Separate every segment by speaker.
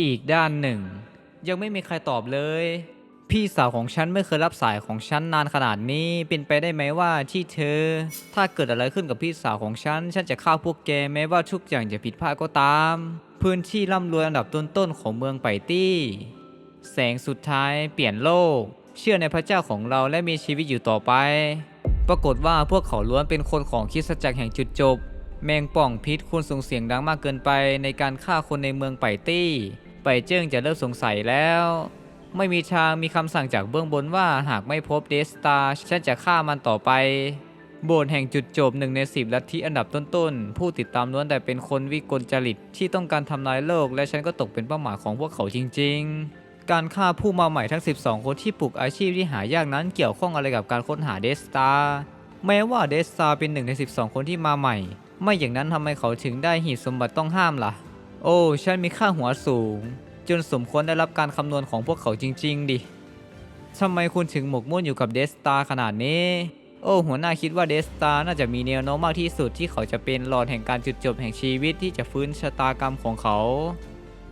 Speaker 1: อีกด้านหนึ่ง ยังไม่มีใครตอบเลย พี่สาวของฉันไม่เคยรับสายของฉันนานขนาดนี้ เป็นไปได้ไหมว่าที่เธอ ถ้าเกิดอะไรขึ้นกับพี่สาวของฉัน ฉันจะฆ่าพวกแกแม้ว่าทุกอย่างจะผิดพลาดก็ตาม พื้นที่ร่ำรวยอันดับต้นๆของเมืองไปตี้ แสงสุดท้ายเปลี่ยนโลก เชื่อในพระเจ้าของเราและมีชีวิตอยู่ต่อไป ปรากฏว่าพวกเขาล้วนเป็นคนของคริสตจักรแห่งจุดจบ แมงป่องพิษคุณส่งเสียงดังมากเกินไปในการฆ่าคนในเมืองไปตี้ ไปเจิ้งจะเริ่มสงสัยแล้ว ไม่มีทางมีคำสั่งจากเบื้องบนว่าหากไม่พบเดสตาฉันจะฆ่ามันต่อไป โบสถ์แห่งจุดจบหนึ่งในสิบลัทธิอันดับต้นๆ ผู้ติดตามล้วนแต่เป็นคนวิกลจริตที่ต้องการทำลายโลก และฉันก็ตกเป็นเป้าหมายของพวกเขาจริง ๆการฆ่าผู้มาใหม่ทั้ง 12 คนที่ปลุกอาชีพที่หายากนั้นเกี่ยวข้องอะไรกับการค้นหาเดสตาแม้ว่าเดสตาเป็นหนึ่งใน 12 คนที่มาใหม่ ไม่อย่างนั้นทำไมเขาถึงได้หีบสมบัติต้องห้ามล่ะ โอ้ ฉันมีค่าหัวสูง จนสมควรได้รับการคำนวณของพวกเขาจริง ๆ ดิทำไมคุณถึงหมกมุ่นอยู่กับเดสตาขนาดนี้ โอ้หัวหน้าคิดว่าเดสตาน่าจะมีแนวโน้มมากที่สุดที่เขาจะเป็นหลอดแห่งการจุดจบแห่งชีวิตที่จะฟื้นชะตากรรมของเขา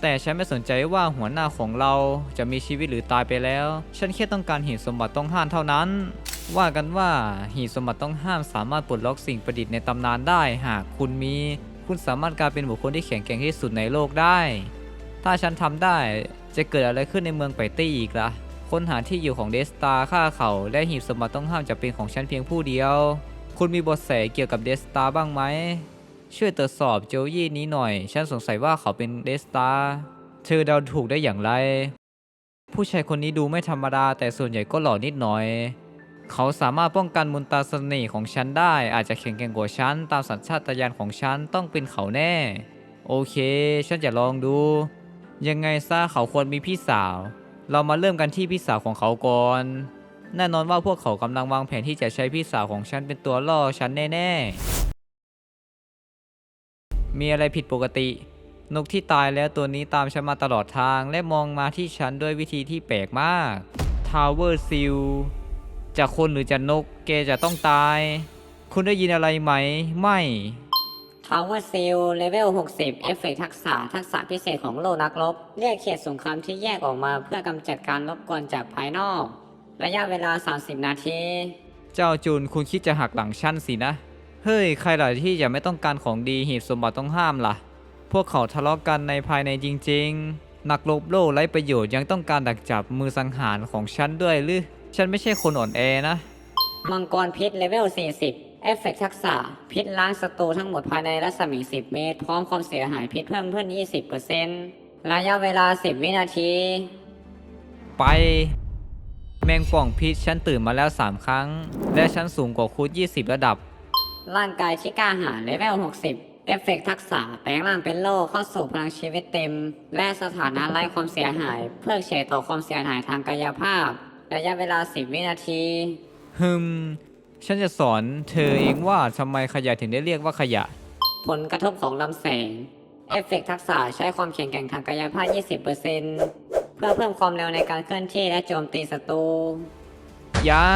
Speaker 1: แต่ฉันไม่สนใจว่าหัวหน้าของเราจะมีชีวิตหรือตายไปแล้ว ฉันแค่ต้องการหีบสมบัติต้องห้ามเท่านั้น ว่ากันว่าหีบสมบัติต้องห้ามสามารถปลดล็อกสิ่งประดิษฐ์ในตำนานได้หากคุณมี คุณสามารถกลายเป็นบุคคลที่แข็งแกร่งที่สุดในโลกได้ ถ้าฉันทำได้จะเกิดอะไรขึ้นในเมืองไปตี้อีกล่ะค้นหาที่อยู่ของเดสตาฆ่าเขาและหีบสมบัติต้องห้ามจะเป็นของฉันเพียงผู้เดียว คุณมีบทแสเกี่ยวกับเดสตาบ้างไหม ช่วยตรวจสอบโจยี่นี้หน่อย ฉันสงสัยว่าเขาเป็นเดสตาเธอเดาถูกได้อย่างไร ผู้ชายคนนี้ดูไม่ธรรมดาแต่ส่วนใหญ่ก็หล่อนิดหน่อย เขาสามารถป้องกันมนตาเสน่ห์ของฉันได้ อาจจะแข็งแกร่งกว่าฉัน ตามสัญชาตญาณของฉันต้องเป็นเขาแน่ โอเค ฉันจะลองดู ยังไงซะเขาควรมีพี่สาว เรามาเริ่มกันที่พี่สาวของเขาก่อนแน่นอนว่าพวกเขากำลังวางแผนที่จะใช้พี่สาวของฉันเป็นตัวล่อฉันแน่ๆ มีอะไรผิดปกติ นกที่ตายแล้วตัวนี้ตามฉันมาตลอดทางและมองมาที่ฉันด้วยวิธีที่แปลกมากทา วเวอร์ซิลจะคนหรือจะนกแกจะต้องตาย คุณได้ยินอะไรไหม ไม่
Speaker 2: Tower Seal Level 60 เอฟเฟกต์ทักษะ ทักษะพิเศษของโลนักรบ เรียกเขตสงครามที่แยกออกมาเพื่อกำจัดการรบกวนจากภายนอก ระยะเวลา 30 นาที
Speaker 1: เจ้าจูนคุณคิดจะหักหลังฉันสินะ เฮ้ย ใครล่ะที่จะไม่ต้องการของดีหีบสมบัติต้องห้ามล่ะ พวกเขาทะเลาะกันในภายในจริง ๆ นักลบโลกไร้ประโยชน์ยังต้องการดักจับมือสังหารของฉันด้วยหรือ ฉันไม่ใช่คนอ่อนแอนะ
Speaker 2: มังกรพิษ Level 40 เอฟเฟกต์ทักษะ พิษล้างศัตรูทั้งหมดภายในรัศมี 10 เมตร พร้อมความเสียหายพิษเพิ่มขึ้น 20%ระยะเวลา 10 วินาที
Speaker 1: ไป แมงป่องพิษฉันตื่นมาแล้ว 3 ครั้ง และฉันสูงกว่าคุณ20 ระดับ
Speaker 2: ร่างกายที่กล้าหาญ Level 60เอฟเฟกต์ทักษะแปลงร่างเป็นโลกเข้าสู่พลังชีวิตเต็ม และสถานะไร้ความเสียหาย เพื่อเฉยต่อความเสียหายทางกายภาพ ระยะเวลา10วินาที
Speaker 1: ฮึม ฉันจะสอนเธอเองว่าทำไมขยะถึงได้เรียกว่าขยะ
Speaker 2: ผลกระทบของลำแสง เอฟเฟกต์ทักษะใช้ความแข็งแกร่งทางกายภาพ 20%เพื่อเพิ่มความเร็วในการเคลื่อนที่และโจมตีศัตรู
Speaker 1: ยา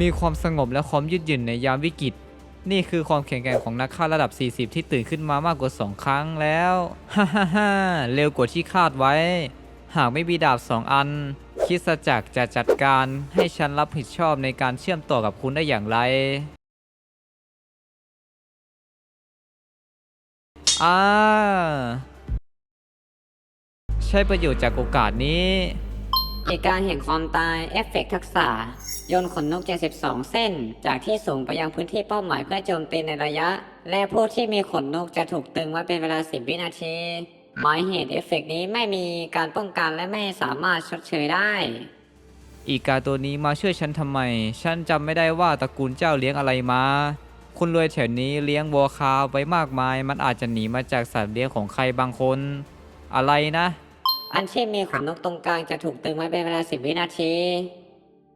Speaker 1: มีความสงบและความยืดหยุ่นในยามวิกฤต นี่คือความแข็งแกร่งของนักฆ่าระดับ 40 ที่ตื่นขึ้นมามากกว่า 2 ครั้งแล้ว ฮ่าฮ่าฮ่าเร็วกว่าที่คาดไว้ หากไม่มีดาบสองอันคิดจักรจะจัดการให้ฉันรับผิดชอบในการเชื่อมต่อกับคุณได้อย่างไร อ่า ใช้ประโยชน์จากโอกาสนี้
Speaker 2: เหตุการณ์แห่งความตายเอฟเฟกต์ทักษะโยนขนนก 72 เส้น จากที่สูงไปยังพื้นที่เป้าหมายเพื่อโจมตีในระยะ และผู้ที่มีขนนกจะถูกตึงไว้เป็นเวลา 10 วินาที หมายเหตุเอฟเฟกต์นี้ไม่มีการป้องกันและไม่สามารถชดเชยได้
Speaker 1: อีกาตัวนี้มาช่วยฉันทำไม ฉันจำไม่ได้ว่าตระกูลเจ้าเลี้ยงอะไรมาคุณรวยแถวนี้เลี้ยงวัวคาวไว้มากมาย มันอาจจะหนีมาจากสัตว์เลี้ยงของใครบางคน อะไรนะ
Speaker 2: อันที่มีขนนกตรงกลางจะถูกตึงไว้เป็นเวลา10วินาที